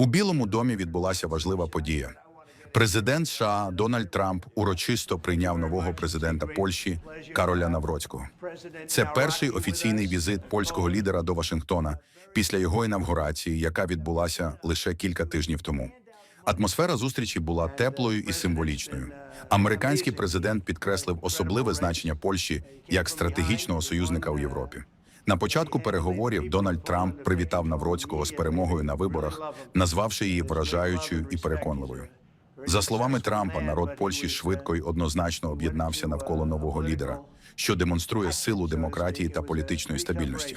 У Білому домі відбулася важлива подія. Президент США Дональд Трамп урочисто прийняв нового президента Польщі Кароля Навроцького. Це перший офіційний візит польського лідера до Вашингтона після його інавгурації, яка відбулася лише кілька тижнів тому. Атмосфера зустрічі була теплою і символічною. Американський президент підкреслив особливе значення Польщі як стратегічного союзника у Європі. На початку переговорів Дональд Трамп привітав Навроцького з перемогою на виборах, назвавши її вражаючою і переконливою. За словами Трампа, народ Польщі швидко й однозначно об'єднався навколо нового лідера, що демонструє силу демократії та політичної стабільності.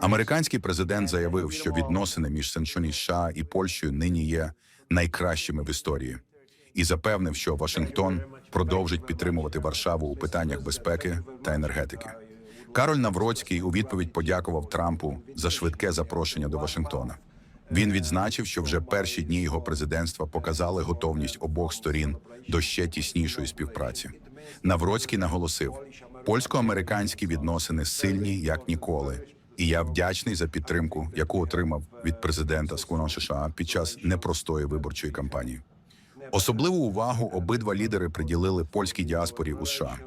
Американський президент заявив, що відносини між Сенчоні США і Польщею нині є найкращими в історії, і запевнив, що Вашингтон продовжить підтримувати Варшаву у питаннях безпеки та енергетики. Кароль Навроцький у відповідь подякував Трампу за швидке запрошення до Вашингтона. Він відзначив, що вже перші дні його президентства показали готовність обох сторін до ще тіснішої співпраці. Навроцький наголосив: польсько-американські відносини сильні як ніколи, і я вдячний за підтримку, яку отримав від президента Скуно США під час непростої виборчої кампанії. Особливу увагу обидва лідери приділили польській діаспорі у США.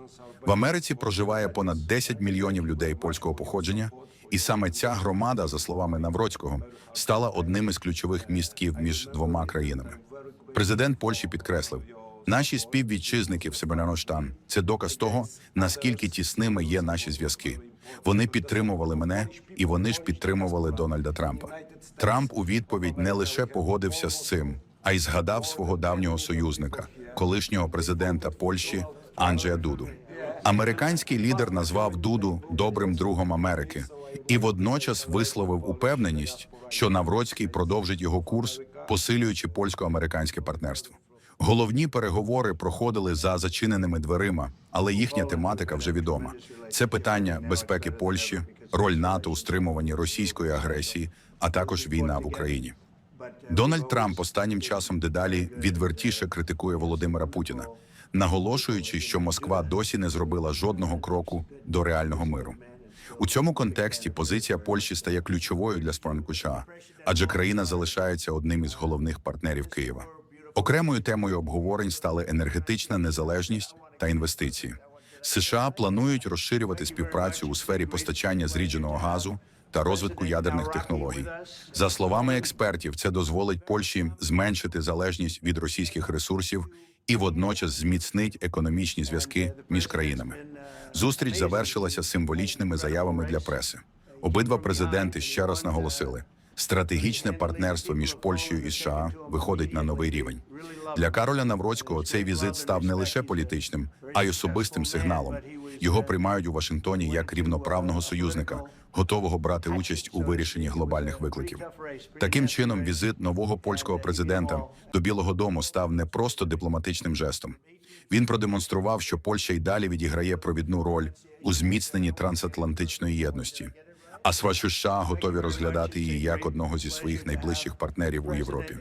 В Америці проживає понад 10 мільйонів людей польського походження, і саме ця громада, за словами Навроцького, стала одним із ключових містків між двома країнами. Президент Польщі підкреслив: наші співвітчизники в Себеляноштан – це доказ того, наскільки тісними є наші зв'язки. Вони підтримували мене, і вони ж підтримували Дональда Трампа. Трамп у відповідь не лише погодився з цим, а й згадав свого давнього союзника, колишнього президента Польщі Анджея Дуду. Американський лідер назвав Дуду добрим другом Америки і водночас висловив упевненість, що Навроцький продовжить його курс, посилюючи польсько-американське партнерство. Головні переговори проходили за зачиненими дверима, але їхня тематика вже відома. Це питання безпеки Польщі, роль НАТО у стримуванні російської агресії, а також війна в Україні. Дональд Трамп останнім часом дедалі відвертіше критикує Володимира Путіна, наголошуючи, що Москва досі не зробила жодного кроку до реального миру. У цьому контексті позиція Польщі стає ключовою для Сполучених адже країна залишається одним із головних партнерів Києва. Окремою темою обговорень стали енергетична незалежність та інвестиції. США планують розширювати співпрацю у сфері постачання зрідженого газу та розвитку ядерних технологій. За словами експертів, це дозволить Польщі зменшити залежність від російських ресурсів і водночас зміцнить економічні зв'язки між країнами. Зустріч завершилася символічними заявами для преси. Обидва президенти ще раз наголосили: стратегічне партнерство між Польщею і США виходить на новий рівень. Для Кароля Навроцького цей візит став не лише політичним, а й особистим сигналом. Його приймають у Вашингтоні як рівноправного союзника, готового брати участь у вирішенні глобальних викликів. Таким чином, візит нового польського президента до Білого Дому став не просто дипломатичним жестом. Він продемонстрував, що Польща й далі відіграє провідну роль у зміцненні трансатлантичної єдності. А США готові розглядати її як одного зі своїх найближчих партнерів у Європі.